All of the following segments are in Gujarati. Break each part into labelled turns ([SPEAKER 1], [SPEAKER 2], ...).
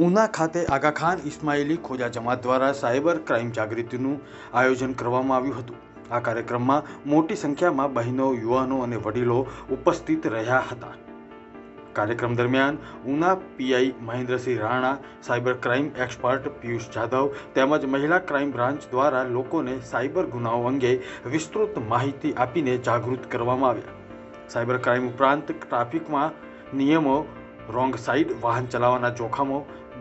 [SPEAKER 1] ઉના ખાતે આગા ખાન ઇસ્માઇલી ખોજા જમાત દ્વારા સાયબર ક્રાઇમ જાગૃતિનું આયોજન કરવામાં આવ્યું હતું. આ કાર્યક્રમમાં મોટી સંખ્યામાં બહેનો, યુવાનો અને વડીલો ઉપસ્થિત રહ્યા હતા. કાર્યક્રમ દરમિયાન Una PI Mahendrasinh Rana, cyber crime expert Piyush Jadhav તેમજ મહિલા ક્રાઇમ બ્રાન્ચ દ્વારા લોકોને સાયબર ગુનાઓ અંગે વિસ્તૃત માહિતી આપીને જાગૃત કરવામાં આવ્યા. સાયબર ક્રાઇમ ઉપરાંત ટ્રાફિકમાં નિયમો રોંગ સાઇડ વાહન ચલાવવાના જોખમો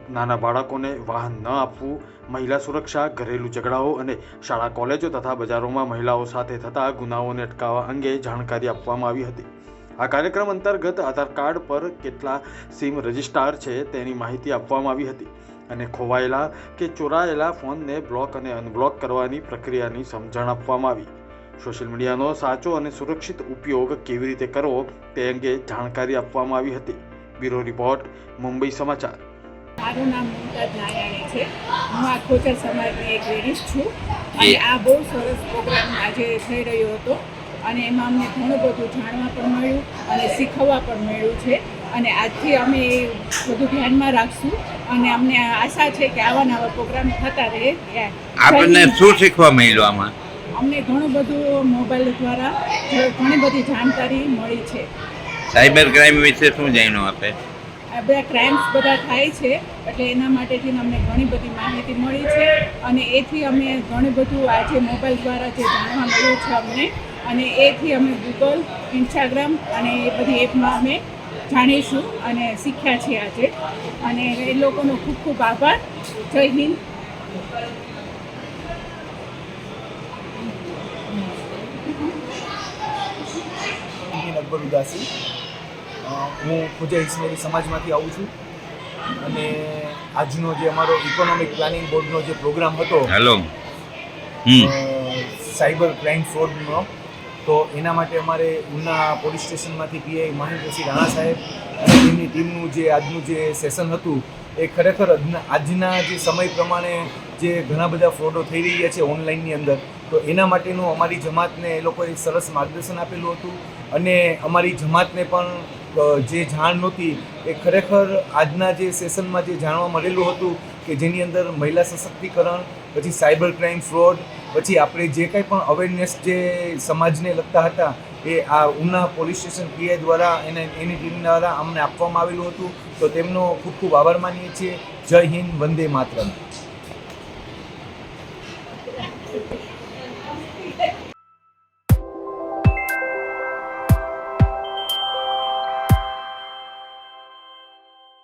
[SPEAKER 1] નાના બાળકોને વાહન ન આપવું, મહિલા સુરક્ષા, ઘરેલું ઝઘડાઓ અને શાળા, કોલેજો તથા બજારોમાં મહિલાઓ સાથે થતા ગુનાઓને અટકાવવા અંગે જાણકારી આપવામાં આવી હતી. આ કાર્યક્રમ અંતર્ગત આધાર કાર્ડ પર કેટલા સિમ રજિસ્ટાર છે તેની માહિતી આપવામાં આવી હતી અને ખોવાયેલા કે ચોરાયેલા ફોનને બ્લોક અને અનબ્લોક કરવાની પ્રક્રિયાની સમજણ આપવામાં આવી. સોશિયલ મીડિયાનો સાચો અને સુરક્ષિત ઉપયોગ કેવી રીતે કરવો તે અંગે જાણકારી આપવામાં આવી હતી. બ્યુરો રિપોર્ટ, મુંબઈ સમાચાર.
[SPEAKER 2] મારું નામ મુમતાજ નારાયણી છે. હું આ ખોચર સમાજની એક લેડીઝ છું. અને આ બહુ સરસ પ્રોગ્રામ આજે થઈ રહ્યો હતો. અને એમાં અમને ઘણું બધું જાણવા પણ મળ્યું અને શીખવવા પણ મળ્યું છે. અને આજથી અમે એ બધું ધ્યાનમાં રાખશું. અને અમને આશા છે કે આવા નવા પ્રોગ્રામ થતા રહે.
[SPEAKER 3] આપણને શું શીખવા મળ્યું આમાં?
[SPEAKER 2] અમને ઘણું બધું મોબાઈલ દ્વારા ઘણી બધી જાણકારી મળી છે.
[SPEAKER 3] સાયબર ક્રાઇમ વિશે શું જાણ્યું આપે?
[SPEAKER 2] આ બધા ક્રાઇમ્સ બધા થાય છે, એટલે એના માટેથી અમને ઘણી બધી માહિતી મળી છે અને એથી અમે ઘણું બધું આજે મોબાઈલ દ્વારા જે જાણવા મળ્યું છે અમને અને એથી અમે ગૂગલ ઇન્સ્ટાગ્રામ અને એ બધી એપમાં અમે જાણીશું અને શીખ્યા છીએ આજે. અને એ લોકોનો ખૂબ ખૂબ આભાર. જય હિન્દ.
[SPEAKER 4] ઉદાસી. હું ખોજા ઇસ્માઇલી સમાજમાંથી આવું છું. અને આજનો જે અમારો ઇકોનોમિક પ્લાનિંગ બોર્ડનો જે પ્રોગ્રામ હતો
[SPEAKER 3] હેલો
[SPEAKER 4] સાયબર ક્રાઇમ ફ્રોડનો તો એના માટે અમારે ઉના પોલીસ સ્ટેશનમાંથી પીઆઈ મહેન્દ્રસિંહ રાણા સાહેબ અને એમની ટીમનું જે આજનું જે સેશન હતું એ ખરેખર આજના- જે સમય પ્રમાણે જે ઘણા બધા ફ્રોડો થઈ રહ્યા છે ઓનલાઈનની અંદર તો એના માટેનું અમારી જમાતને એ લોકોએ સરસ માર્ગદર્શન આપેલું હતું. અને અમારી જમાતને પણ જે જાણ નહોતી, એ ખરેખર આજના જે સેશનમાં જે જાણવા મળેલું હતું કે જેની અંદર મહિલા સશક્તિકરણ, પછી સાયબર ક્રાઇમ ફ્રોડ, પછી આપણે જે કંઈ પણ અવેરનેસ જે સમાજને લગતા હતા, એ આ ઉના પોલીસ સ્ટેશન પીઆઈ દ્વારા એને, એની ટીમ દ્વારા અમને આપવામાં આવેલું હતું. તો તેમનો ખૂબ ખૂબ આભાર માનીએ છીએ. જય હિન્દ, વંદે માતરમ.